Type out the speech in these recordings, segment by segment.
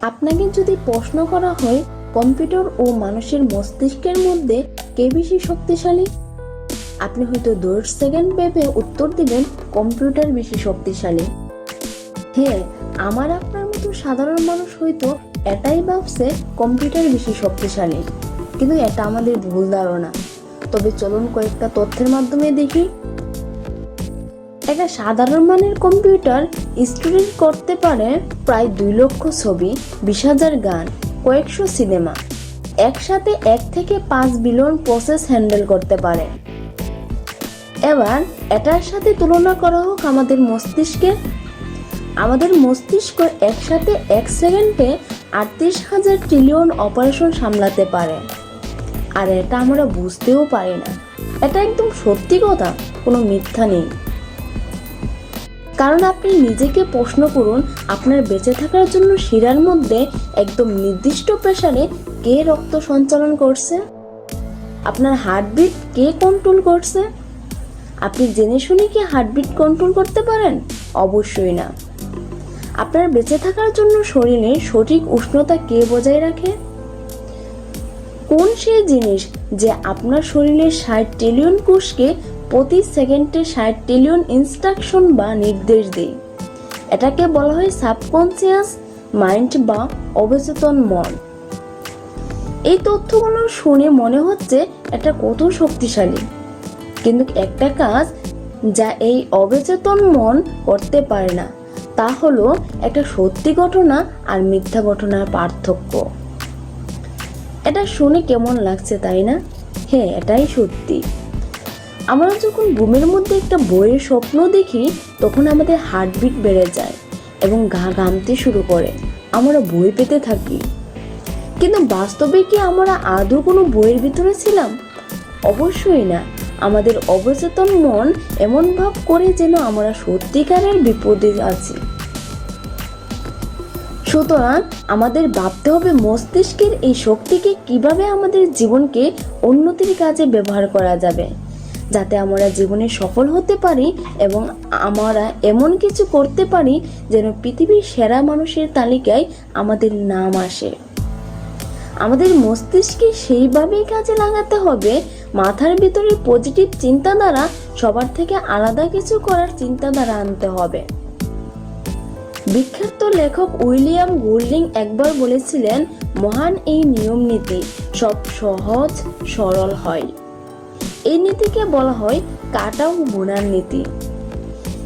আপনাকে যদি প্রশ্ন করা হয়, কম্পিউটার ও মানুষের মস্তিষ্কের মধ্যে কে বেশি শক্তিশালী? আপনি হয়তো দশ সেকেন্ড ভেবে উত্তর দিবেন, কম্পিউটার বেশি শক্তিশালী। হ্যাঁ আমার আপনার মতো সাধারণ মানুষ হয়তো এটাই ভাবছে, কম্পিউটার বেশি শক্তিশালী। কিন্তু এটা আমাদের ভুল ধারণা। তবে চলুন কয়েকটা তথ্যের মাধ্যমে দেখি। একটা সাধারণ মানের কম্পিউটার স্টুডেন্ট করতে পারে প্রায় দুই লক্ষ ছবি, বিশ হাজার গান, কয়েকশো সিনেমা। একসাথে এক থেকে পাঁচ বিলিয়ন প্রসেস হ্যান্ডেল করতে পারে। এবার এটার সাথে তুলনা করা হোক আমাদের মস্তিষ্কের আমাদের মস্তিষ্ক একসাথে এক সেকেন্ডে আটত্রিশ হাজার ট্রিলিয়ন অপারেশন সামলাতে পারে। আর এটা আমরা বুঝতেও পারি না। এটা একদম সত্যি কথা, কোনো মিথ্যা নেই। কারণ আপনি নিজেকে প্রশ্ন করুন, আপনার বেঁচে থাকার জন্য শিরার মধ্যে একদম নির্দিষ্ট প্রেশারে কে রক্ত সঞ্চালন করছে? আপনার হার্টবিট কে কন্ট্রোল করছে? আপনি জেনে শুনে কি হার্টবিট কন্ট্রোল করতে পারেন? অবশ্যই না। আপনার বেঁচে থাকার জন্য শরীরে সঠিক উষ্ণতা কে বজায় রাখে? কোন সেই জিনিস যে আপনার শরীরের ষাট ট্রিলিয়ন কোষকে প্রতি সেকেন্ডে ষাট ট্রিলিয়ন ইনস্ট্রাকশন বা নির্দেশ দেয়। এটাকে বলা হয় সাবকনসিয়াস মাইন্ড বা অবচেতন মন। এই তথ্যগুলো শুনে মনে হচ্ছে এটা কত শক্তিশালী। কিন্তু একটা কাজ যা এই অবচেতন মন করতে পারে না, তা হলো একটা সত্যি ঘটনা আর মিথ্যা ঘটনার পার্থক্য। এটা শুনে কেমন লাগছে তাই না? হ্যাঁ এটাই সত্যি। আমরা যখন ঘুমের মধ্যে একটা বইয়ের স্বপ্ন দেখি, তখন আমাদের হার্টবিট বেড়ে যায় এবং গা ঘামতে শুরু করে। আমরা বই পেতে থাকি। কিন্তু বাস্তবে কি আমরা আদৌ কোনো বইয়ের ভিতরে ছিলাম? অবশ্যই না। আমাদের অবচেতন মন এমন ভাব করে যেন আমরা সত্যিকারের বিপদে আছি। সুতরাং আমাদের ভাবতে হবে মস্তিষ্কের এই শক্তিকে কীভাবে আমাদের জীবনকে উন্নতির কাজে ব্যবহার করা যাবে। যাতে আমরা জীবনে সফল হতে পারি এবং আমরা এমন কিছু করতে পারি যেন পৃথিবীর সেরা মানুষের তালিকায় আমাদের নাম আসে। আমাদের মস্তিষ্কে সেইভাবেই কাজে লাগাতে হবে। মাথার ভিতরে পজিটিভ চিন্তাধারা সবার থেকে আলাদা কিছু করার চিন্তাধারা আনতে হবে। বিখ্যাত লেখক উইলিয়াম গোল্ডিং একবার বলেছিলেন, মহান এই নিয়ম নীতি সব সহজ, সরল হয়। এই নীতিকে বলা হয় কাটা ও বোনার নীতি।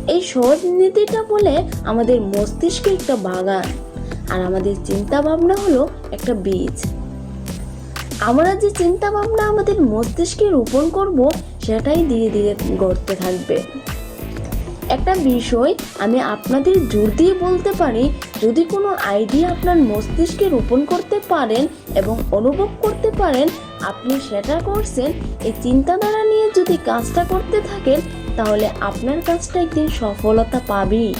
এই সহজ নীতিটা বলে আমাদের মস্তিষ্কে একটা বাগান আর আমাদের চিন্তা ভাবনা হলো একটা বীজ। আমরা যে চিন্তা ভাবনা আমাদের মস্তিষ্কে রোপণ করব, সেটাই ধীরে ধীরে গড়তে থাকবে। একটা বিষয় আমি আপনাদের জোর দিয়ে বলতে পারি, যদি কোনো আইডিয়া আপনার মস্তিষ্কে রোপণ করতে পারেন এবং অনুভব করতে পারেন, আপনি সেটা করছেন, এই চিন্তাধারা নিয়ে যদি কাজটা করতে থাকেন, তাহলে আপনার কাজটা একদিন সফলতা পাবেই।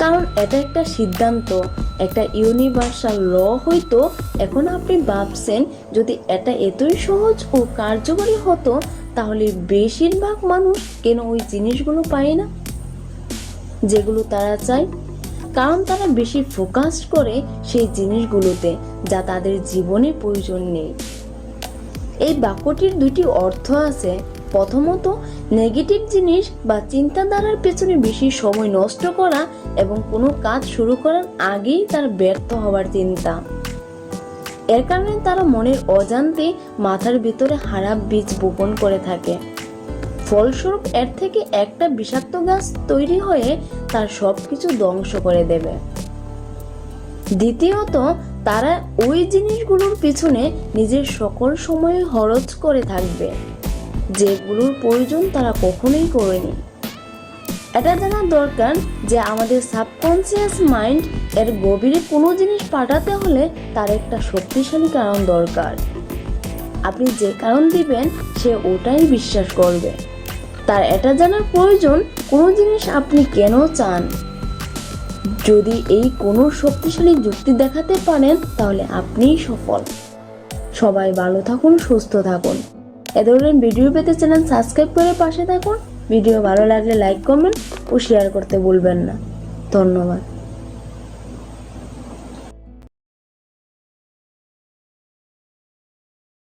কারণ এটা একটা সিদ্ধান্ত, একটা ইউনিভার্সাল ল হয়তো এখন আপনি ভাবছেন যদি এটা এতই সহজ ও কার্যকরী হতো তাহলে বেশিরভাগ মানুষ কেন ওই জিনিসগুলো পায় না? যেগুলো তারা চায়। কারণ তারা বেশি ফোকাস করে সেই জিনিসগুলোতে, যা তাদের জীবনে প্রয়োজন নেই। এই বাক্যটির দুটি অর্থ আছে। প্রথমত নেগেটিভ জিনিস বা চিন্তাধারার পেছনে বেশি সময় নষ্ট করা এবং কোনো কাজ শুরু করার আগেই তার ব্যর্থ হওয়ার চিন্তা। এর কারণে তারা মনের অজান্তে মাথার ভিতরে হারাপ বীজ বপন করে থাকে। ফলস্বরূপ এর থেকে একটা বিষাক্ত গাছ তৈরি হয়ে তার সব কিছু ধ্বংস করে দেবে। দ্বিতীয়ত, তারা ওই জিনিসগুলোর পিছনে নিজের সকল সময় খরচ করে থাকবে, যেগুলোর প্রয়োজন তারা কখনোই করেনি। এটা জানা দরকার যে আমাদের সাবকনসিয়াস মাইন্ড এর গভীরে কোনো জিনিস পাঠাতে হলে তার একটা শক্তিশালী কারণ দরকার। আপনি যে কারণ দিবেন, সে ওটাই বিশ্বাস করবে। তার এটা জানার প্রয়োজন, কোনো জিনিস আপনি কেন চান? যদি এই কোনো শক্তিশালী যুক্তি দেখাতে পারেন, তাহলে আপনিই সফল। সবাই ভালো থাকুন, সুস্থ থাকুন। এ ধরনের ভিডিও পেতে চ্যানেল সাবস্ক্রাইব করে পাশে থাকুন। ভিডিও ভালো লাগলে লাইক কমেন্ট ও শেয়ার করতে ভুলবেন না। ধন্যবাদ।